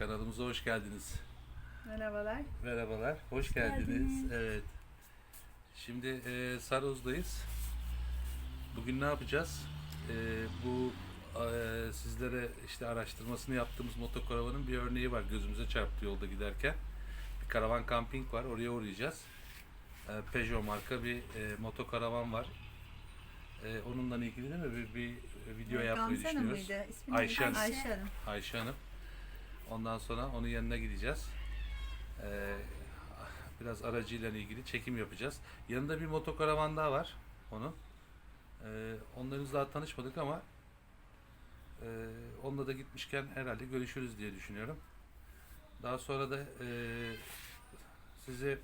Kanalımıza hoş geldiniz. Merhabalar. Merhabalar, hoş geldiniz. Evet. Şimdi e, Saroz'dayız. Bugün ne yapacağız? E, bu e, sizlere işte araştırmasını yaptığımız motokaravanın bir örneği var. Gözümüze çarptı yolda giderken. Bir karavan kamping var. Oraya uğrayacağız. E, Peugeot marka bir e, motokaravan var. E, onunla ilgili değil mi? Bir, bir video yapmayı Gamze düşünüyoruz. Ayşe? Hanım. Ayşe Hanım. Ayşe Hanım. Ondan sonra onun yanına gideceğiz. Ee, biraz aracıyla ilgili çekim yapacağız. Yanında bir motokaravan daha var onun. Ee, onların daha tanışmadık ama e, onunla da gitmişken herhalde görüşürüz diye düşünüyorum. Daha sonra da e, sizi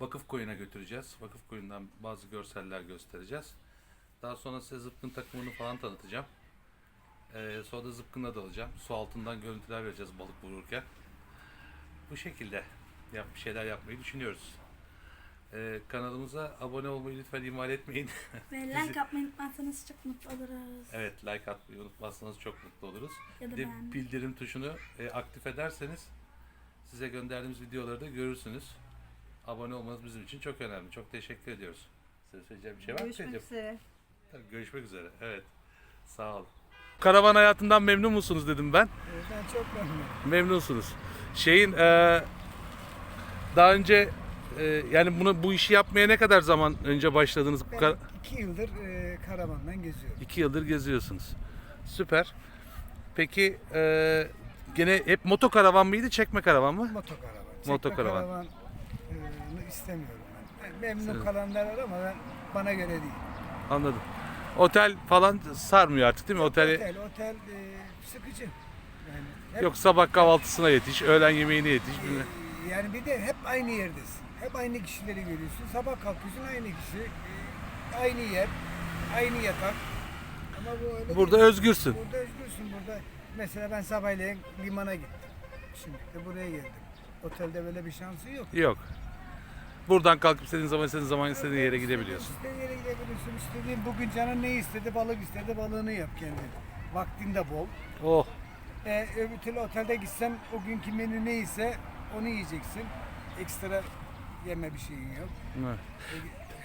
Vakıf Koyun'a götüreceğiz. Vakıf Koyun'dan bazı görseller göstereceğiz. Daha sonra size zıpkın takımını falan tanıtacağım. Ee, sonra da zıpkınla dalacağım. Su altından görüntüler vereceğiz balık vururken. Bu şekilde yap, bir şeyler yapmayı düşünüyoruz. Ee, kanalımıza abone olmayı lütfen ihmal etmeyin. Ve like atmayı unutmazsanız çok mutlu oluruz. evet like atmayı unutmazsanız çok mutlu oluruz. Ya da Bir de beğenmeyi. bildirim tuşunu e, aktif ederseniz size gönderdiğimiz videoları da görürsünüz. Abone olmanız bizim için çok önemli. Çok teşekkür ediyoruz. Size söyleyeceğim bir şey var mı? Görüşmek üzere. Tabii, Görüşmek üzere. Evet. Sağ olun. Karavan hayatından memnun musunuz dedim ben. Ben çok memnunum. Memnunsunuz. Şeyin eee, daha önce eee, yani bunu bu işi yapmaya ne kadar zaman önce başladınız? Ben kar- iki yıldır e, karavandan geziyorum. iki yıldır geziyorsunuz. Süper. Peki eee, gene hep motokaravan mıydı, çekme karavan mı? Motokaravan. Çekme Motokaravan. karavan e, istemiyorum ben. ben memnun kalanlar var ama ben bana göre değil. Anladım. Otel falan sarmıyor artık değil mi? Oteli Otel, otel e, sıkıcı. Yani hep, yok sabah kahvaltısına yetiş, öğlen yemeğine yetiş. e, yani bir de hep aynı yerdesin. Hep aynı kişileri görüyorsun. Sabah kalkıyorsun aynı kişi. e, aynı yer, aynı yatak. Ama bu öyle Burada değil. özgürsün. Burada özgürsün. Burada mesela ben sabahleyin limana gittim. Şimdi de buraya geldim. Otelde böyle bir şansı yok. Yok. Buradan kalkıp istediğin zaman istediğin zaman istediğin yere gidebiliyorsun. İstediğin yere gidebiliyorsun. İstediğin bugün canın ne istedi? Balık istedi. Balığını yap kendin. Vaktin de bol. Oh. E, öbür türlü otelde gitsen o günkü menü neyse onu yiyeceksin. Ekstra yeme bir şeyin yok. Evet.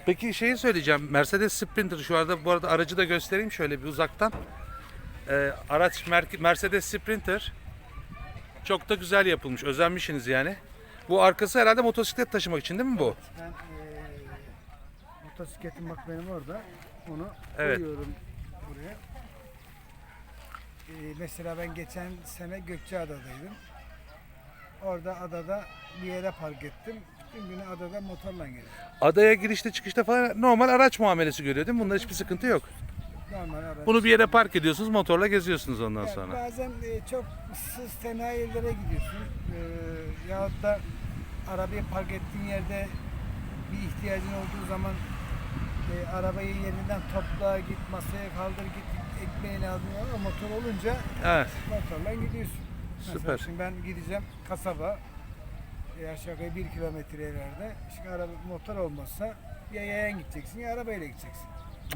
Peki şeyi söyleyeceğim. Mercedes Sprinter şu anda bu arada aracı da göstereyim şöyle bir uzaktan. Ee, araç Mer- Mercedes Sprinter çok da güzel yapılmış. Özenmişsiniz yani. Bu arkası herhalde motosiklet taşımak için değil mi bu? Ben e, motosikletim bak benim orada. Onu Evet. koyuyorum buraya. E, mesela ben geçen sene Gökçeada'daydım. Orada adada bir yere park ettim. Bütün günü adada motorla gezdim. Adaya girişte çıkışta falan normal araç muamelesi görüyor değil mi? Bunda hiçbir sıkıntı yok. Normal araç. Bunu bir yere park ediyorsunuz motorla geziyorsunuz ondan Yani sonra. Bazen e, çok ıssız tenha yerlere gidiyorsun. E, yahut da arabayı park ettiğin yerde bir ihtiyacın olduğu zaman e, arabayı yerinden topla git masaya kaldır git ekmeğini al ama motor olunca Evet. motorla gidiyorsun. Mesela Süper. Şimdi ben gideceğim kasaba e, aşağı yukarı bir kilometre ileride. Şimdi araba, motor olmazsa ya yayan gideceksin ya arabayla gideceksin.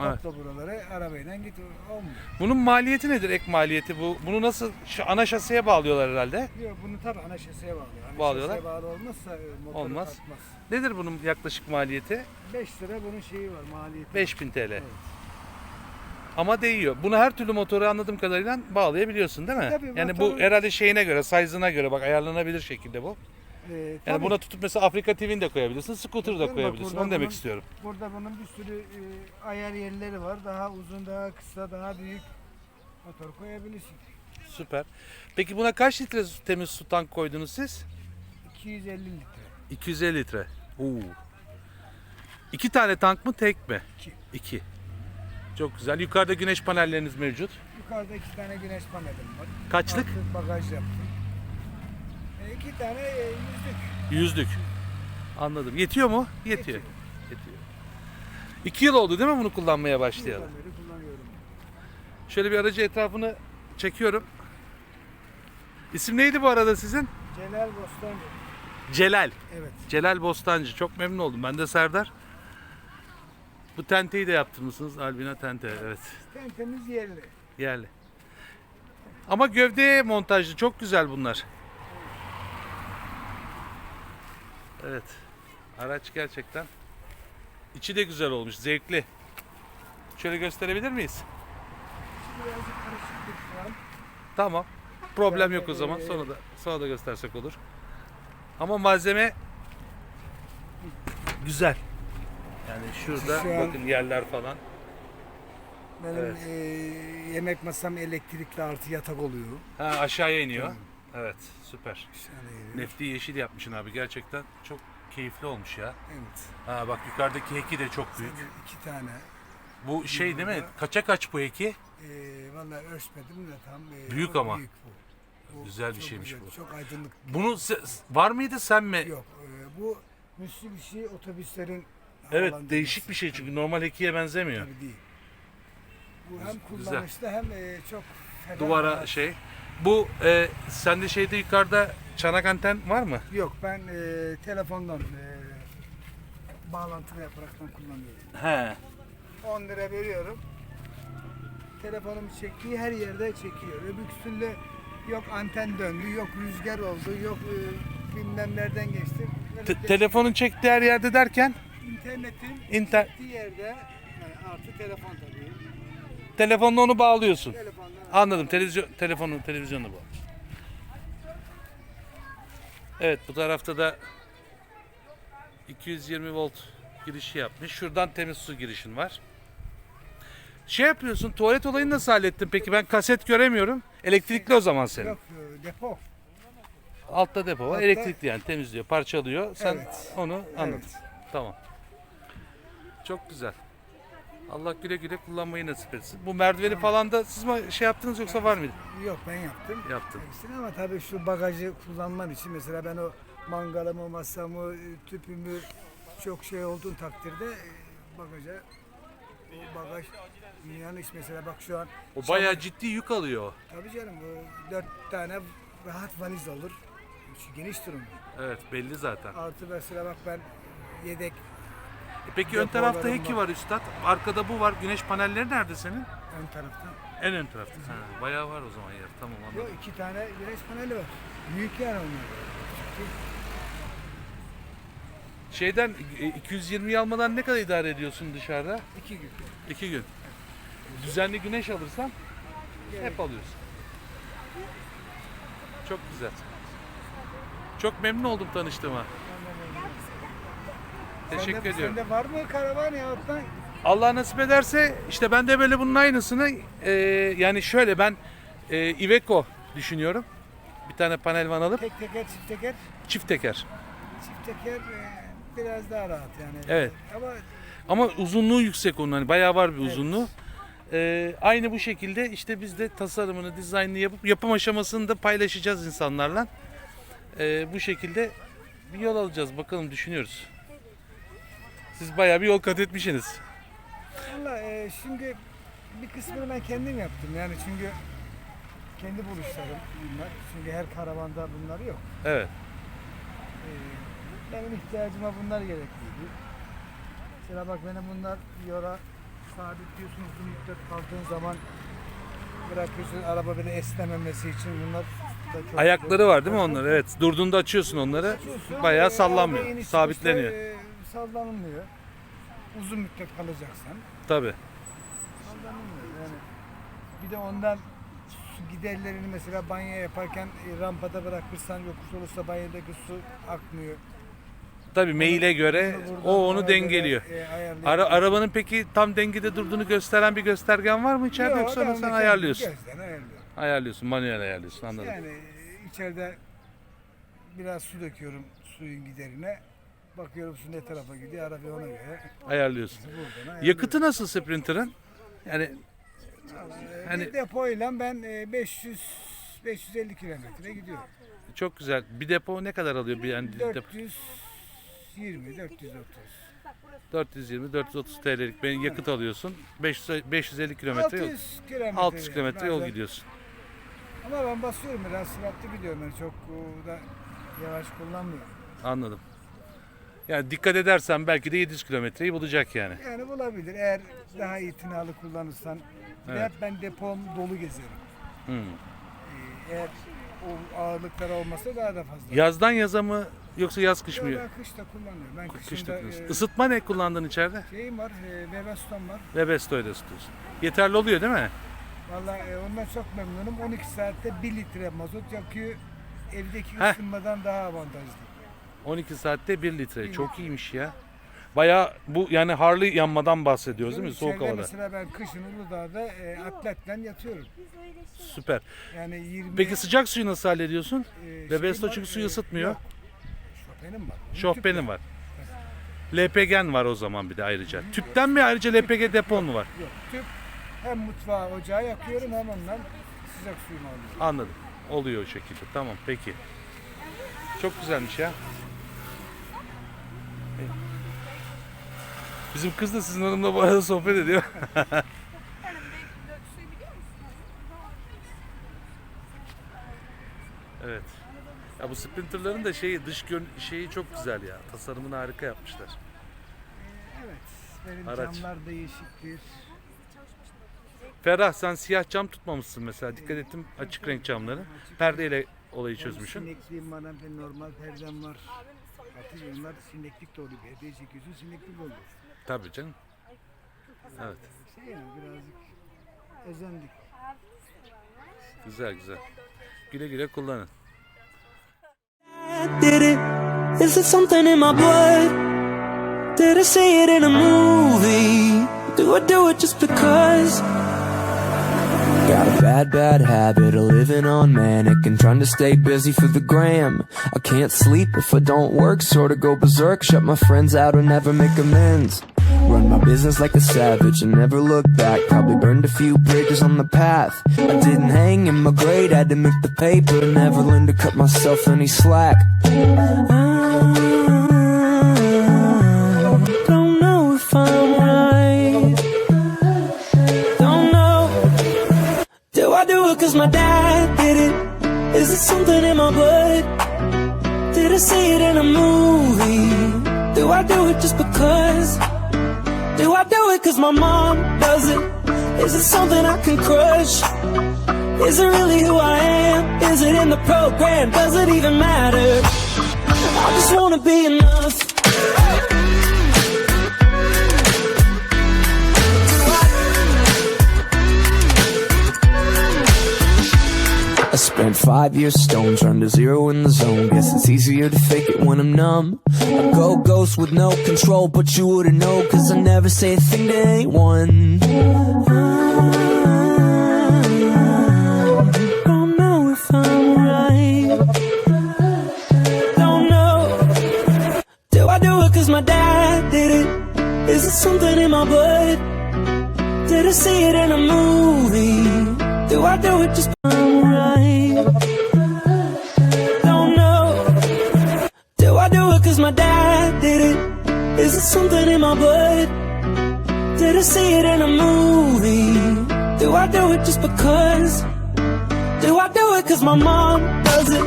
Evet. Topla buraları arabayla git olmuyor. Bunun maliyeti nedir? Ek maliyeti bu. Bunu nasıl şu ana şaseye bağlıyorlar herhalde? Yok bunu tabii ana şaseye bağlıyor. Ana Bağlıyorlar. şaseye bağlı olmazsa e, motoru Olmaz. kalkmaz. Nedir bunun yaklaşık maliyeti? 5 lira bunun şeyi var maliyeti. 5000 TL. Evet. Ama değiyor. Bunu her türlü motoru anladığım kadarıyla bağlayabiliyorsun değil mi? Tabii, yani bu motoru- herhalde şeyine göre, size'ına göre bak ayarlanabilir şekilde bu. Ee, Yani tabii. buna tutup mesela Afrika TV'ni de koyabilirsin, scooter da koyabilirsin. Onu demek bunun- istiyorum. Burada bunun bir sürü e, ayar yerleri var. Daha uzun, daha kısa, daha büyük motor koyabilirsin. Süper. Peki buna kaç litre temiz su tank koydunuz siz? 250 litre. 250 litre. Oo. İki tane tank mı tek mi? İki. İki. Çok güzel. Yukarıda güneş panelleriniz mevcut. Yukarıda iki tane güneş panelim var. Kaçlık? Altı bagaj yaptım. İki tane e, yüzlük. Yüzlük. Anladım. Yetiyor mu? Yetiyor. Yetiyor. İki yıl oldu değil mi bunu kullanmaya başlayalım? Şöyle bir aracı etrafını çekiyorum. İsim neydi bu arada sizin? Celal Bostancı. Celal. Evet. Celal Bostancı. Çok memnun oldum. Ben de Serdar. Bu tenteyi de yaptırmışsınız. Albina tente. Evet. Tentemiz yerli. Yerli. Ama gövdeye montajlı. Çok güzel bunlar. Evet. Araç gerçekten içi de güzel olmuş. Zevkli. Şöyle gösterebilir miyiz? Tamam. Problem yok o zaman. eee, Sonra da sonra da göstersek olur. Ama malzeme güzel. Yani şurada Şu an- bakın yerler falan. Benim Evet. e, yemek masam elektrikli artı yatak oluyor. Ha aşağıya iniyor. Evet, süper. Nefti yeşil yapmışsın abi. Gerçekten çok keyifli olmuş ya. evet. Ha bak yukarıdaki heki de çok büyük. Sadece iki tane. Bu şey değil mi? Burada- Kaça kaç bu heki? E, vallahi ölçmedim de tam. e, Büyük o ama. Büyük bu. Bu Güzel bir çok şeymiş bu. Çok aydınlık. Bunu se- var mıydı sen mi? Yok. e, bu Mitsubishi otobüslerin Evet havalandırması. değişik bir şey çünkü normal hekiye benzemiyor. Tabii değil. Bu hem Güzel. kullanışlı hem e, çok ferah, Duvara şey. Bu e, sende şeyde yukarıda çanak anten var mı? Yok ben e, telefondan e, bağlantılı yaparaktan kullanıyorum. He. 10 lira veriyorum. Telefonumu çektiği her yerde çekiyor. Öbüksünde yok anten döndü, yok rüzgar oldu, yok e, bilmem nereden geçti. Böyle Te- telefonun çektiği her yerde derken internetin İnter- çektiği yerde yani artı telefon tabii. telefonla onu bağlıyorsun. Telefondan Anladım. Televizyon telefonu televizyonu bu. Evet bu tarafta da 220 volt girişi yapmış. Şuradan temiz su girişin var. Şey yapıyorsun. Tuvalet olayını nasıl hallettin? Peki ben kaset göremiyorum. Elektrikli o zaman senin. Yok e, depo. Altta depo var. Altta- Elektrikli yani temizliyor, parçalıyor. Sen Evet. onu anladın. Evet. Tamam. Çok güzel. Allah güle güle kullanmayı nasip etsin. Bu merdiveni falan da siz mi şey yaptınız yoksa var mıydı? Yok ben yaptım. Yaptım. Hepsini ama tabii şu bagajı kullanman için mesela ben o mangalımı, masamı, tüpümü çok şey olduğun takdirde e, bagaja o bagaj dünyanın iş mesela bak şu an O bayağı ciddi yük alıyor. tabii canım o dört tane rahat valiz olur. Şu geniş durum. Evet belli zaten. Artı mesela bak ben yedek E Peki ön tarafta heki var. üstad. Arkada bu var. Güneş panelleri nerede senin? ön tarafta. En ön tarafta. Ha, bayağı var o zaman yer. Tamam Yok anladım. iki tane güneş paneli var. Büyük yani onlar. Şeyden e, 220 almadan ne kadar idare ediyorsun dışarıda? İki gün. İki gün. Düzenli güneş alırsan hep alıyorsun. Çok güzel. Çok memnun oldum tanıştığıma. Teşekkür Sende- ediyorum. Sende var mı karavan ya Allah nasip ederse işte ben de böyle bunun aynısını e, yani şöyle ben e, Iveco düşünüyorum. Bir tane panel van alıp tek teker çift teker? çift teker. Çift teker e, biraz daha rahat yani. Evet. Ama Ama uzunluğu yüksek onun hani bayağı var bir Evet. uzunluğu. E, aynı bu şekilde işte biz de tasarımını, dizaynını yapıp yapım aşamasını da paylaşacağız insanlarla. E, bu şekilde bir yol alacağız bakalım düşünüyoruz. Siz bayağı bir yol kat etmişsiniz. valla e, şimdi bir kısmını ben kendim yaptım yani çünkü kendi buluşlarım bunlar. Çünkü her karavanda bunlar yok. Evet. E, benim ihtiyacıma bunlar gerekliydi. Mesela bak benim bunlar yora sabitliyorsun uzun müddet kaldığın zaman bırakıyorsun araba böyle esnememesi için bunlar da çok Ayakları var değil mi onlar? Evet. Durduğunda açıyorsun onları. Açıyorsun, Bayağı e, sallanmıyor. Sabitleniyor. çıkışta, e, sallanmıyor. Uzun müddet kalacaksan Tabii. sallanmıyor yani. Bir de ondan su giderlerini mesela banyo yaparken e, rampada bırakırsan yokuş olursa banyodaki su akmıyor. Tabii maile göre buradan o onu göre, dengeliyor. e, ayarlayabiliyorsun. Ara, arabanın peki tam dengede durduğunu gösteren bir göstergen var mı içeride Yok, yoksa ben onu sen ayarlıyorsun? Gözden ayarlıyorum. Ayarlıyorsun, manuel ayarlıyorsun anladım. Yani e, içeride biraz su döküyorum suyun giderine. Bakıyorum su ne tarafa gidiyor arabayı ona göre. Ayarlıyorsun. Yakıtı nasıl Sprinter'ın? Yani Hani- bir depoyla ben e, 500 550 kilometre gidiyorum. çok güzel. Bir depo ne kadar alıyor bir yani depo? 420 430. 420 430 TL'lik ben yakıt alıyorsun. 500 550 kilometre yol. 600 kilometre. 600 kilometre yol bazen. gidiyorsun. Ama ben basıyorum biraz süratli gidiyorum ben çok o, da yavaş kullanmıyorum. Anladım. Yani dikkat edersen belki de 700 kilometreyi bulacak yani. Yani bulabilir eğer daha itinalı kullanırsan. Evet. hep ben depom dolu gezerim. Hmm. Eğer o ağırlıklar olmasa daha da fazla. Yazdan yaza mı yoksa yaz kış mı? Ben kışta kullanıyorum. Ben Kış kışında takıyorsun. e, Isıtma ne kullandın içeride? şeyim var, e, Bebeston var. Webesto'yla ısıtıyorsun. Yeterli oluyor değil mi? Vallahi e, ondan çok memnunum. 12 saatte 1 litre mazot yakıyor. Evdeki Heh. ısınmadan daha avantajlı. 12 saatte 1 litre. Çok iyiymiş ya. Baya bu yani harlı yanmadan bahsediyoruz değil mi? Soğuk İçeride havada. Mesela ben kışın Uludağ'da e, atletle yatıyorum. Süper. Yani 20 Peki sıcak suyu nasıl hallediyorsun? e, Bebesto şeyim var, çünkü suyu e, ısıtmıyor. yok. Şofbenim var. Şofbenin var. LPG'n var o zaman bir de ayrıca. Tüpten mi ayrıca LPG depon mu var? Yok tüp. Hem mutfağı ocağı yakıyorum hem ondan sıcak suyumu alıyorum. Anladım. Oluyor o şekilde. Tamam peki. Çok güzelmiş ya. Bizim kız da sizin hanımla bu arada sohbet ediyor. evet. Ya bu Sprinter'ların da şeyi dış gön şeyi çok güzel ya. Tasarımını harika yapmışlar. Evet. Benim Araç. camlar değişiktir. Ferah sen siyah cam tutmamışsın mesela. Dikkat ettim açık renk camları. Perdeyle olayı çözmüşsün. Sinekliğim var hem de normal perdem var. Atıyor onlar sineklik de oluyor. Perdeye çekiyorsun sineklik oluyor. Tabii canım. Evet. Şey yani birazcık özendik. Güzel güzel. Güle güle kullanın. Did it? Is it something in my blood? Did I see it in a movie? Do I do it just because? Got a bad, bad habit of living on manic and trying to stay busy for the gram. I can't sleep if I don't work, sorta go berserk, shut my friends out or never make amends. Run my business like a savage and never look back. Probably burned a few bridges on the path. I didn't hang in my grade, had to make the paper. Never learned to cut myself any slack. Don't know if I'm right. Don't know. Do I do it cause my dad did it? Is it something in my blood? Did I see it in a movie? Do I do it just because? Do I do it cause my mom does it? Is it something I can crush? Is it really who I am? Is it in the program? Does it even matter? I just wanna be enough. Spent five years stone trying to zero in the zone. Guess it's easier to fake it when I'm numb. I go ghost with no control, but you wouldn't know, cause I never say a thing to anyone. Don't know if I'm right. Don't know. Do I do it my dad did it? Is it something in my blood? Did I see it in a movie? Do I do it just in my blood? Did I see it in a movie? Do I do it just because? Do I do it cause my mom does it?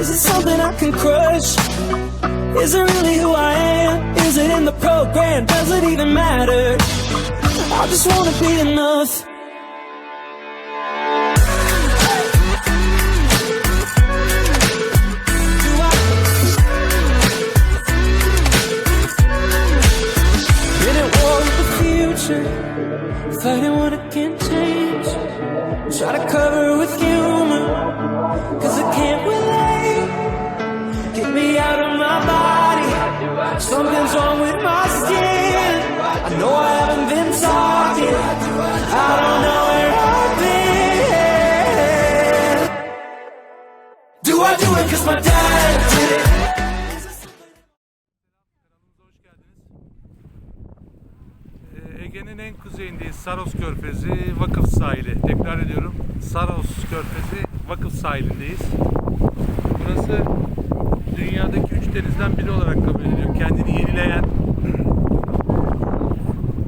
Is it something I can crush? Is it really who I am? Is it in the program? Does it even matter? I just wanna be enough. Try to cover with humor, cause I can't relate. Get me out of my body. Something's wrong with my skin. I know I haven't been talking. I don't know where I've been. Do I do it cause my dad did it? Kuzeyindeyiz. Saros Körfezi, Vakıf Sahili. Tekrar ediyorum. Saros Körfezi, Vakıf Sahili'ndeyiz. Burası dünyadaki üç denizden biri olarak kabul ediliyor. Kendini yenileyen,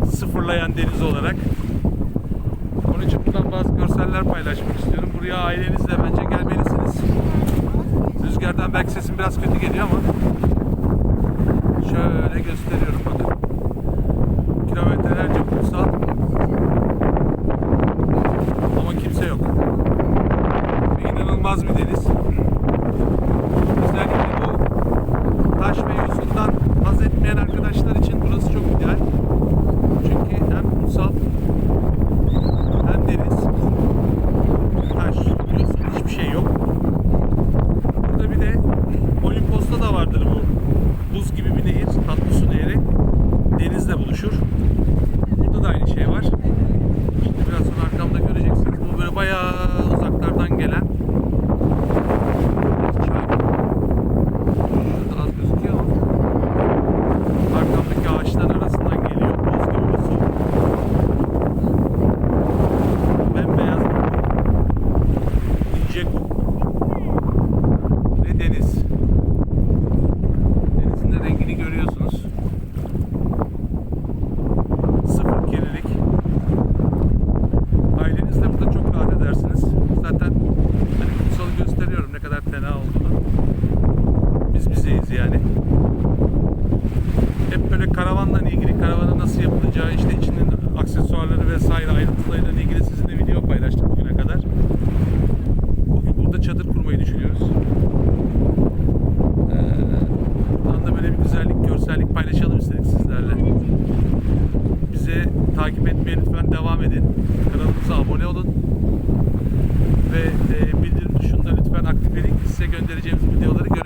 sıfırlayan deniz olarak. Onun için buradan bazı görseller paylaşmak istiyorum. Buraya ailenizle bence gelmelisiniz. Rüzgardan belki sesim biraz kötü geliyor ama şöyle gösteriyorum bakın kilometrelerce kumsal ama kimse yok. Ve inanılmaz bir deniz. Özellikle bu taş ve yosundan haz etmeyen arkadaşlar için burası çok ideal. Çünkü hem kumsal hem deniz, kum, taş, yosun hiçbir şey yok. Burada bir de Olimpos'ta da vardır bu buz gibi bir nehir, tatlı su nehri. Denizle buluşur. Burada da aynı şey var. Şimdi biraz sonra arkamda göreceksiniz. Bu böyle bayağı uzaklardan gelen bir çay. Şurada az gözüküyor ama arkamdaki ağaçların arasından geliyor. Buz gibi bir su. Bembeyaz bir kum. ince kum. Ve deniz. Denizin de rengini görüyorsunuz. Sıfır kirlilik. Ailenizle burada çok rahat edersiniz. Zaten hani kumsalı gösteriyorum ne kadar fena olduğunu. Biz bizeyiz yani. Hep böyle karavanla ilgili, karavanın nasıl yapılacağı, işte içinin aksesuarları vesaire ayrıntılarıyla ilgili sizinle video paylaştık bugüne kadar. Bugün burada çadır kurmayı düşünüyoruz. Ee, buradan da böyle bir güzellik, görsellik paylaşalım istedik sizlerle. Takip etmeye lütfen devam edin. Kanalımıza abone olun. Ve e, bildirim tuşunu da lütfen aktif edin size göndereceğimiz videoları görebilin.